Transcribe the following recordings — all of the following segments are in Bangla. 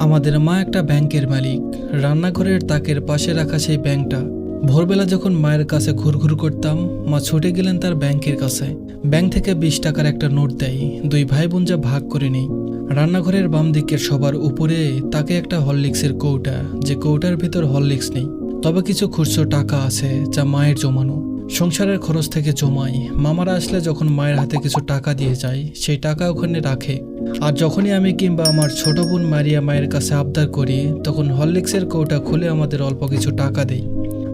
আমাদের মা একটা ব্যাংকের মালিক। রান্নাঘরের তাকের পাশে রাখা সেই ব্যাংকটা। ভোরবেলা যখন মায়ের কাছে ঘুরঘুর করতাম, মা ছুটে গেলেন তার ব্যাংকের কাছে। ব্যাংক থেকে বিশ টাকার একটা নোট দেয়। দুই ভাই বোন যা ভাগ করে নেই। রান্নাঘরের বাম দিকের সবার উপরে তাকে একটা হরলিক্সের কৌটা, যে কৌটার ভিতর হরলিক্স নেই। তবে কিছু খুচরো টাকা আছে যা মায়ের জমানো। সংসারের খরচ থেকে জমাই মামারা আসলে যখন মায়ের হাতে কিছু টাকা দিয়ে যায়, সেই টাকা ওখানে রাখে। আর যখনই আমি কিংবা আমার ছোট বোন মারিয়া মায়ের কাছে আবদার করি, তখন হরলিক্সের কৌটা খুলে আমাদের অল্প কিছু টাকা দেয়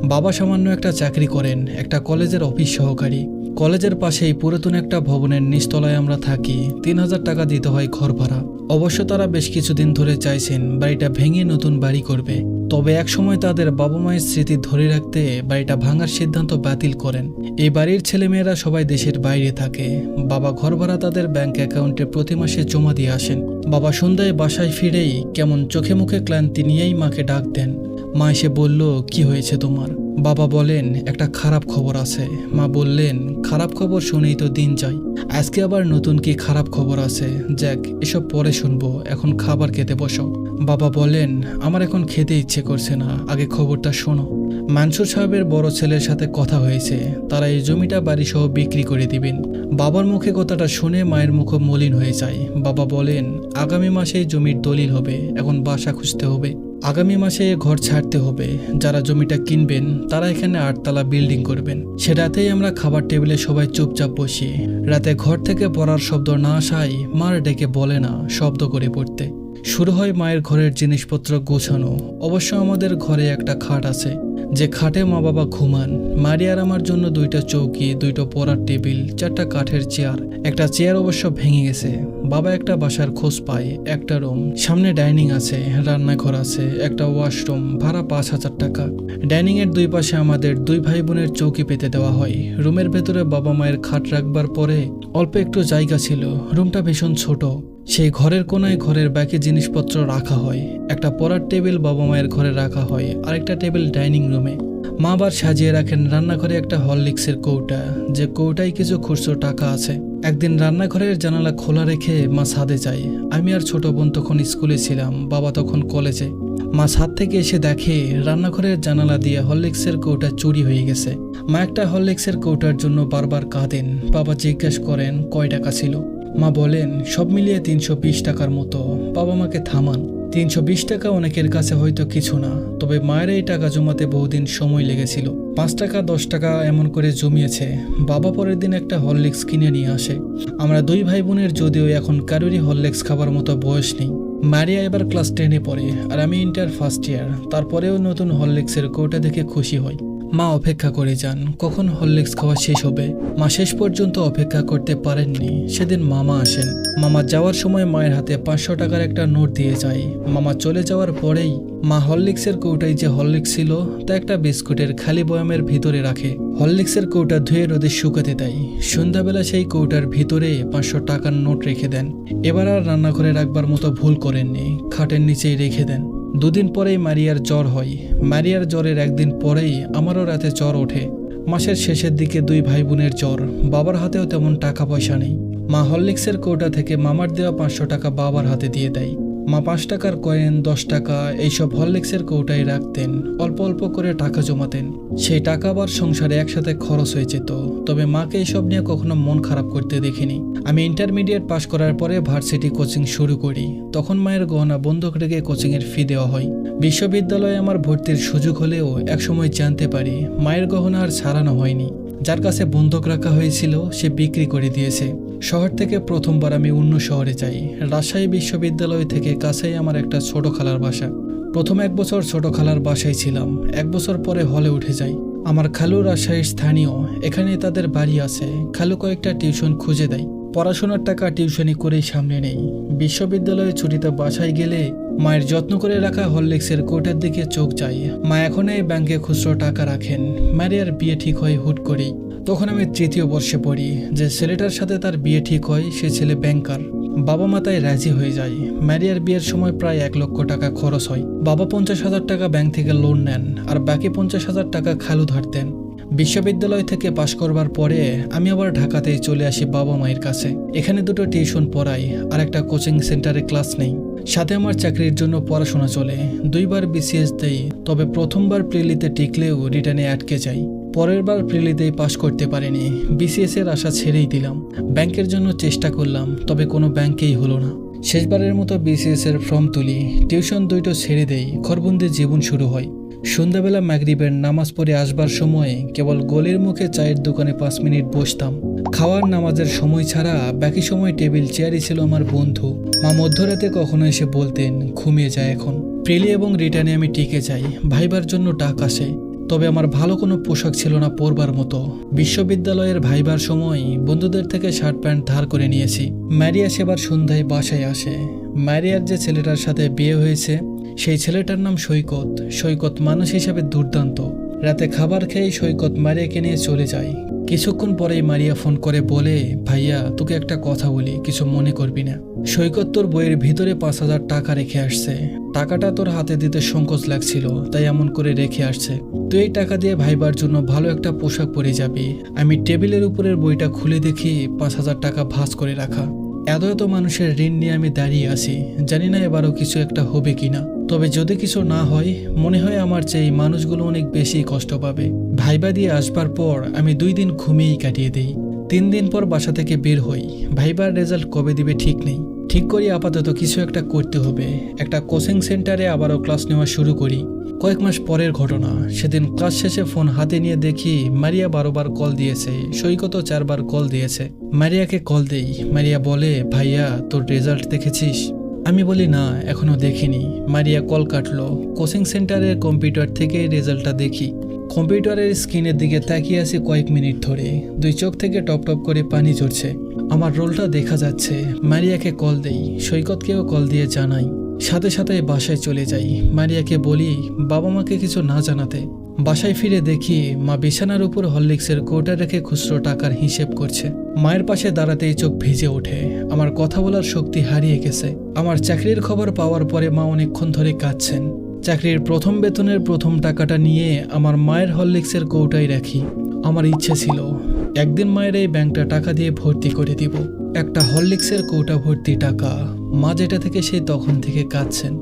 বাবা সামান্য একটা চাকরি করেন, একটা কলেজের অফিস সহকারী। কলেজের পাশেই পুরাতন একটা ভবনের নিচতলায় আমরা থাকি। তিন হাজার টাকা দিতে হয় ঘর ভাড়া। অবশ্য তারা বেশ কিছুদিন ধরে চাইছেন, বাড়িটা ভেঙে নতুন বাড়ি করবে। তবে একসময় তাদের বাবা মায়ের স্মৃতি ধরে রাখতে বাড়িটা ভাঙার সিদ্ধান্ত বাতিল করেন। এই বাড়ির ছেলেমেয়েরা সবাই দেশের বাইরে থাকে। বাবা ঘর ভাড়া তাদের ব্যাংক অ্যাকাউন্টে প্রতি মাসে জমা দিয়ে আসেন। বাবা সন্ধ্যায় বাসায় ফিরেই কেমন চোখে মুখে ক্লান্তি নিয়েই মাকে ডাক দেন। মা এসে বলল, কি হয়েছে তোমার? বাবা বলেন, একটা খারাপ খবর আছে। মা বললেন, খারাপ খবর শুনেই তো দিন যায়। আজকে আবার নতুন কি খারাপ খবর আছে? জ্যাক এসব পরে শুনব। এখন খাবার খেতে বসো। বাবা বলেন, আমার এখন খেতে ইচ্ছে করছে না। আগে খবরটা শোনো। মানসুর সাহেবের বড় ছেলের সাথে কথা হয়েছে। তারা এই জমিটা বাড়ি সহ বিক্রি করে দিবেন। বাবার মুখে কথাটা শুনে মায়ের মুখ মলিন হয়ে যায়। বাবা বলেন, আগামী মাসে জমির দলিল হবে। এখন বাসা খুঁজতে হবে। আগামী মাসে ঘর ছাড়তে হবে। যারা জমিটা কিনবেন, তারা এখানে আটতলা বিল্ডিং করবেন। সে রাতেই আমরা খাবার টেবিলে সবাই চুপচাপ বসি। রাতে ঘর থেকে পড়ার শব্দ না আসাই মার ডেকে বলে না শব্দ করে পড়তে। শুরু হয় মায়ের ঘরের জিনিসপত্র গোছানো। অবশ্য আমাদের ঘরে একটা খাট আছে। যে খাটে মা বাবা ঘুমান মারিয়ার আমার জন্য দুইটা চৌকি, দুইটা পড়ার টেবিল, চারটা কাঠের চেয়ার, একটা চেয়ার অবশ্য ভেঙে গেছে। বাবা একটা বাসার খোঁজ পায়, একটা রুম, সামনে ডাইনিং আছে, রান্নাঘর আছে, একটা ওয়াশরুম, ভাড়া পাঁচ হাজার টাকা। ডাইনিং এর দুই পাশে আমাদের দুই ভাই বোনের চৌকি পেতে দেওয়া হয়। রুমের ভেতরে বাবা মায়ের খাট রাখবার পরে অল্প একটু জায়গা ছিল, রুমটা ভীষণ ছোট। সেই ঘরের কোনায় ঘরের বাকি জিনিসপত্র রাখা হয়। একটা পড়ার টেবিল বাবা মায়ের ঘরে রাখা হয়, আরেকটা টেবিল ডাইনিং রুমে। মা আবার সাজিয়ে রাখেন রান্নাঘরে একটা হরলিক্সের কৌটা। যে কৌটায় কিছু খুচরো টাকা আছে। একদিন রান্নাঘরের জানালা খোলা রেখে মা ছাদে যায়। আমি আর ছোট বোন তখন স্কুলে ছিলাম, বাবা তখন কলেজে। মা ছাদ থেকে এসে দেখে রান্নাঘরের জানালা দিয়ে হরলিক্সের কৌটা চুরি হয়ে গেছে। মা একটা হরলিক্সের কৌটার জন্য বারবার কাঁদেন। বাবা জিজ্ঞেস করেন, কয় টাকা ছিল? মা বলেন, সব মিলিয়ে তিনশো বিশ টাকার মতো। বাবা মাকে থামান। তিনশো বিশ টাকা অনেকের কাছে হয়তো কিছু না, তবে মায়ের এই টাকা জমাতে বহুদিন সময় লেগেছিল। পাঁচ টাকা, দশ টাকা এমন করে জমিয়েছে। বাবা পরের দিন একটা হরলিক্স কিনে নিয়ে আসে। আমরা দুই ভাই বোনের যদিও এখন কারোরই হরলিক্স খাবার মতো বয়স নেই। মারিয়া এবার ক্লাস টেনে পড়ে, আর আমি ইন্টার ফার্স্ট ইয়ার। তারপরেও নতুন হরলিক্সের কৌটা দেখে খুশি হই। মা অপেক্ষা করে যান। কখন হরলিক্স খাওয়া শেষ হবে? মা শেষ পর্যন্ত অপেক্ষা করতে পারেননি। সেদিন মামা আসেন। মামা যাওয়ার সময় মায়ের হাতে পাঁচশো টাকার একটা নোট দিয়ে যায়। মামা চলে যাওয়ার পরেই মা হরলিক্সের কৌটায় যে হরলিক্স ছিল, তা একটা বিস্কুটের খালি বয়ামের ভিতরে রাখে। হরলিক্সের কৌটা ধুয়ে রোদে শুকাতে দেয়। সন্ধ্যাবেলা সেই কৌটার ভিতরে পাঁচশো টাকার নোট রেখে দেন। এবার আর রান্নাঘরে রাখবার মতো ভুল করেননি। খাটের নিচেই রেখে দেন। দুদিন পরেই মারিয়ার জ্বর হয়। মারিয়ার জ্বরের একদিন পরেই আমারও রাতে জ্বর ওঠে। মাসের শেষের দিকে দুই ভাই বোনের জ্বর। বাবার হাতেও তেমন টাকা পয়সা নেই। মা হরলিক্সের কৌটা থেকে মামার দেওয়া পাঁচশো টাকা বাবার হাতে দিয়ে দেয়। মা পাঁচ টাকার কয়েন, দশ টাকা, এইসব হরলিক্সের কৌটায় রাখতেন। অল্প অল্প করে টাকা জমাতেন। সেই টাকা আবার সংসারে একসাথে খরচ হয়ে যেত। তবে মাকে এইসব নিয়ে কখনো মন খারাপ করতে দেখিনি। আমি ইন্টারমিডিয়েট পাশ করার পরে ভার্সিটি কোচিং শুরু করি। তখন মায়ের গহনা বন্ধক রেখে কোচিংয়ের ফি দেওয়া হয়। বিশ্ববিদ্যালয়ে আমার ভর্তির সুযোগ হলেও একসময় জানতে পারি, মায়ের গহনা আর ছাড়ানো হয়নি। যার কাছে বন্ধক রাখা হয়েছিল, সে বিক্রি করে দিয়েছে। শহর থেকে প্রথমবার আমি অন্য শহরে যাই। রাজশাহী বিশ্ববিদ্যালয় থেকে কাছেই আমার একটা ছোট খালার বাসা। প্রথম এক বছর ছোট খালার বাসায় ছিলাম। এক বছর পরে হলে উঠে যাই। আমার খালু রাজশাহীর স্থানীয়। এখানে তাদের বাড়ি আছে। খালু কয়েকটা টিউশন খুঁজে দেয়। পড়াশোনার টাকা টিউশনি করেই সামনে নেই। বিশ্ববিদ্যালয়ে ছুটিতে বাসায় গেলে মায়ের যত্ন করে রাখা হরলিক্সের কোটের দিকে চোখ যায় মা এখন এই ব্যাংকে খুচরো টাকা রাখেন। ম্যারিয়ার বিয়ে ঠিক হয় হুট করেই। তখন আমি তৃতীয় বর্ষে পড়ি। যে ছেলেটার সাথে তার বিয়ে ঠিক হয়, সে ছেলে ব্যাংকার। বাবা মা তাই রাজি হয়ে যায়। ম্যারিয়ার বিয়ের সময় প্রায় এক লক্ষ টাকা খরচ হয়। বাবা পঞ্চাশ হাজার টাকা ব্যাংক থেকে লোন নেন আর বাকি পঞ্চাশ হাজার টাকা খালু ধার দেন। বিশ্ববিদ্যালয় থেকে পাশ করবার পরে আমি আবার ঢাকাতেই চলে আসি বাবা মায়ের কাছে। এখানে দুটো টিউশন পড়াই, আর একটা কোচিং সেন্টারে ক্লাস নেই। সাথে আমার চাকরির জন্য পড়াশোনা চলে। দুইবার বিসিএস দেই, তবে প্রথমবার প্রিলিতে টিকলেও রিটার্নে আটকে যাই। পরের বার প্রিলিতেই পাশ করতে পারিনি। বিসিএস এর আশা ছেড়েই দিলাম। ব্যাংকের জন্য চেষ্টা করলাম, তবে কোনো ব্যাংকেই হলো না। শেষবারের মতো বিসিএস এর ফর্ম তুলি, টিউশন দুইটো ছেড়ে দেই, ঘরবন্দি জীবন শুরু হয়। সন্ধ্যাবেলা ম্যাগরিবের নামাজ পড়ে আসবার সময়ে কেবল গলির মুখে চায়ের দোকানে পাঁচ মিনিট বসতাম। খাওয়ার নামাজের সময় ছাড়া বাকি সময় টেবিল, চেয়ারই ছিল আমার বন্ধু। মা মধ্যরাতে কখনো এসে বলতেন, ঘুমিয়ে যায় এখন। প্রিলি এবং রিটার্নে আমি টিকে যাই, ভাইবার জন্য ডাক আসে। তবে আমার ভালো কোনো পোশাক ছিল না পরবার মতো। বিশ্ববিদ্যালয়ের ভাইবার সময় বন্ধুদের থেকে শার্ট প্যান্ট ধার করে নিয়েছি। ম্যারিয়া সেবার সন্ধ্যায় বাসায় আসে। ম্যারিয়ার যে ছেলেটার সাথে বিয়ে হয়েছে সেই ছেলেটার নাম সৈকত। সৈকত মানুষ হিসাবে দুর্দান্ত। রাতে খাবার খেয়ে সৈকত মারিয়াকে নিয়ে চলে যায়। কিছুক্ষণ পরেই মারিয়া ফোন করে বলে, ভাইয়া, তোকে একটা কথা বলি, কিছু মনে করবি না। সৈকত তোর বইয়ের ভিতরে পাঁচ হাজার টাকা রেখে আসছে। টাকাটা তোর হাতে দিতে সংকোচ লাগছিল, তাই এমন করে রেখে আসছে। তুই এই টাকা দিয়ে ভাইবার জন্য ভালো একটা পোশাক পরে যাবি। আমি টেবিলের উপরের বইটা খুলে দেখি, পাঁচ হাজার টাকা ভাঁজ করে রাখা। এত এত মানুষের ঋণ নিয়ে আমি দাঁড়িয়ে আছি। জানি না এবারও কিছু একটা হবে কিনা। তবে যদি কিছু না হয়, মনে হয় আমার চেয়ে মানুষগুলো অনেক বেশি কষ্ট পাবে। ভাইবা দিয়ে আসবার পর আমি দুই দিন ঘুমিয়েই কাটিয়ে দিই। তিন দিন পর বাসা থেকে বের হই। ভাইবার রেজাল্ট কবে দিবে ঠিক নেই। ঠিক করি, আপাতত কিছু একটা করতে হবে। একটা কোচিং সেন্টারে আবারও ক্লাস নেওয়া শুরু করি। কয়েক মাস পরের ঘটনা। সেদিন ক্লাস শেষে ফোন হাতে নিয়ে দেখি মারিয়া বারোবার কল দিয়েছে। সৈকত চারবার কল দিয়েছে। মারিয়াকে কল দেই। মারিয়া বলে, ভাইয়া, তোর রেজাল্ট দেখেছিস? আমি বলি, না, এখনও দেখিনি। মারিয়া কল কাটলো। কোচিং সেন্টারের কম্পিউটার থেকে রেজাল্টটা দেখি। কম্পিউটারের স্ক্রিনের দিকে তাকিয়ে আছি কয়েক মিনিট ধরে। দুই চোখ থেকে টপ টপ করে পানি ঝরছে। আমার রোলটা দেখা যাচ্ছে। মারিয়াকে কল দেই। সৈকতকেও কল দিয়ে জানাই। সাথে সাথে বাসায় চলে যাই। মারিয়াকে বলি, বাবা মাকে কিছু না জানাতে। বাসায় ফিরে দেখি মা বিছানার উপর হরলিক্সের কৌটা রেখে খুচরো টাকার হিসেব করছে। মায়ের পাশে দাঁড়াতেই চোখ ভিজে ওঠে। আমার কথা বলার শক্তি হারিয়ে গেছে। আমার চাকরির খবর পাওয়ার পরে মা অনেকক্ষণ ধরে কাঁদছেন। চাকরির প্রথম বেতনের প্রথম টাকাটা নিয়ে আমার মায়ের হরলিক্সের কৌটায় রাখি। আমার ইচ্ছে ছিল একদিন মায়ের এই ব্যাংকটা টাকা দিয়ে ভর্তি করে দিব। একটা হরলিক্সের কৌটা ভর্তি টাকা। মা যেটা থেকে সেই তখন থেকে কাঁদছেন।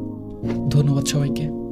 ধন্যবাদ সবাইকে।